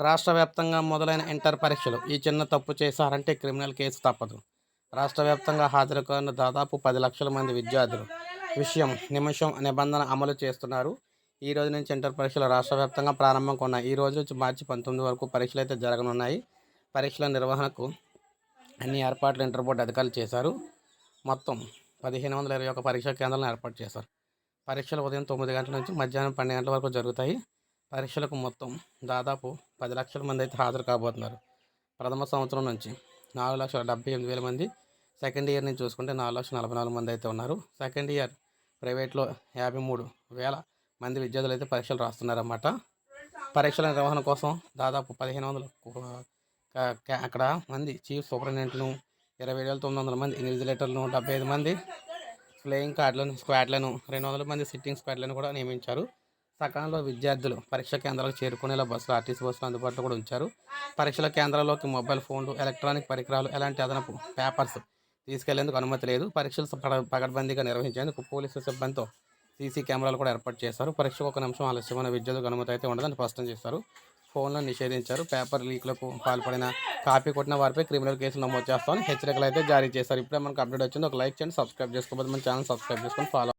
రాష్ట్ర వ్యాప్తంగా మొదలైన ఇంటర్ పరీక్షలు ఈ చిన్న తప్పు చేశారంటే క్రిమినల్ కేసు తప్పదు. రాష్ట్ర వ్యాప్తంగా హాజరు కాని దాదాపు పది లక్షల మంది విద్యార్థులు. విషయం నిమిషం నిబంధన అమలు చేస్తున్నారు. ఈ రోజు నుంచి ఇంటర్ పరీక్షలు రాష్ట్ర వ్యాప్తంగా ప్రారంభం కొన్నాయి. ఈ రోజు నుంచి మార్చి పంతొమ్మిది వరకు పరీక్షలు అయితే జరగనున్నాయి. పరీక్షల నిర్వహణకు అన్ని ఏర్పాట్లు ఇంటర్ బోర్డు అధికారులు చేశారు. మొత్తం పదిహేను వందల ఇరవై ఒక పరీక్షా కేంద్రాలను ఏర్పాటు చేశారు. పరీక్షలు ఉదయం తొమ్మిది గంటల నుంచి మధ్యాహ్నం పన్నెండు గంటల వరకు జరుగుతాయి. పరీక్షలకు మొత్తం దాదాపు పది లక్షల మంది అయితే హాజరు కాబోతున్నారు. ప్రథమ సంవత్సరం నుంచి నాలుగు లక్షల డెబ్బై ఎనిమిది వేల మంది సెకండ్ ఇయర్ నుంచి చూసుకుంటే నాలుగు లక్షల నలభై నాలుగు మంది అయితే ఉన్నారు. సెకండ్ ఇయర్ ప్రైవేట్లో యాభై మూడు వేల మంది విద్యార్థులు అయితే పరీక్షలు రాస్తున్నారన్నమాట. పరీక్షల నిర్వహణ కోసం దాదాపు పదిహేను వందల అక్కడ మంది చీఫ్ సూపరింటెండెంట్ను ఇరవై వేల తొమ్మిది వందల మంది ఇన్విజిలేటర్లను డెబ్బై ఐదు మంది ఫ్లేయింగ్ కార్డులను స్క్వాడ్లను రెండు వందల మంది సిట్టింగ్ స్క్వాడ్లను కూడా నియమించారు. సకాలంలో విద్యార్థులు పరీక్ష కేంద్రాలకు చేరుకునేలా బస్సులు ఆర్టీసీ బస్సులు అందుబాటులో కూడా ఉంచారు. పరీక్షల కేంద్రాల్లోకి మొబైల్ ఫోన్లు ఎలక్ట్రానిక్ పరికరాలు ఎలాంటి అదనపు పేపర్స్ తీసుకెళ్ళేందుకు అనుమతి లేదు. పరీక్షలు పగడబందీగా పగడ్బందీగా నిర్వహించేందుకు పోలీసు సిబ్బందితో సీసీ కెమెరాలు కూడా ఏర్పాటు చేశారు. పరీక్షకు ఒక నిమిషం ఆలస్యమైన విద్యార్థులకు అనుమతి అయితే ఉండదని స్పష్టం చేశారు. ఫోన్లను నిషేధించారు. పేపర్ లీక్లకు పాల్పడిన కాపీ కొట్టిన వారిపై క్రిమినల్ కేసులు నమోదు చేస్తామని హెచ్చరికలు అయితే జారీ చేశారు. ఇప్పుడే మనకు అప్డేట్ వచ్చింది. ఒక లైక్ చేయండి సబ్స్క్రైబ్ చేసుకోబోతుంది మన ఛానల్ సబ్స్క్రైబ్ చేసుకొని ఫాలో